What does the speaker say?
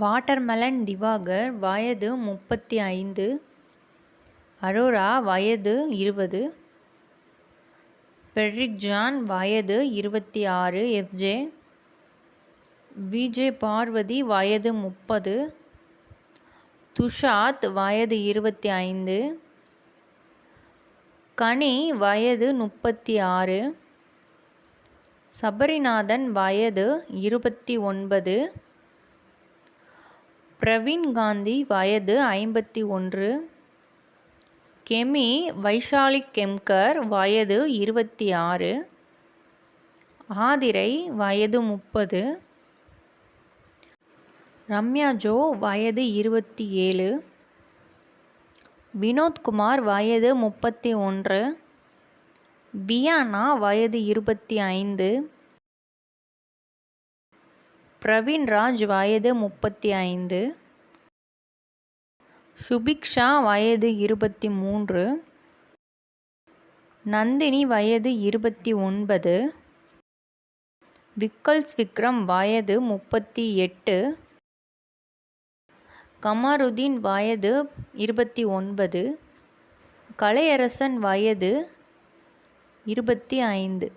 Watermelon Diwakar வயது முப்பத்தி ஐந்து அரோரா வயது இருபது. பெட்ரிக் ஜான் வயது இருபத்தி ஆறு எஃப்ஜே விஜே பார்வதி வயது முப்பது. துஷாத் வயது இருபத்தி ஐந்து கனி வயது முப்பத்தி ஆறு சபரிநாதன் வயது இருபத்தி ஒன்பது. பிரவீன் காந்தி வயது ஐம்பத்தி ஒன்று. கெமி வைஷாலி கெம்கர் வயது இருபத்தி ஆறு. ஆதிரை வயது முப்பது. ரம்யா ஜோ வயது இருபத்தி ஏழு. வினோத்குமார் வயது முப்பத்தி ஒன்று. பியானா வயது இருபத்தி ஐந்து. பிரவீன்ராஜ் வயது முப்பத்தி ஐந்து. சுபிக்ஷா வயது இருபத்தி மூன்று. நந்தினி வயது இருபத்தி ஒன்பது. விக்கல்ஸ் விக்ரம் வயது முப்பத்தி எட்டு. கமாருதீன் வயது இருபத்தி ஒன்பது. கலையரசன் வயது இருபத்தி ஐந்து.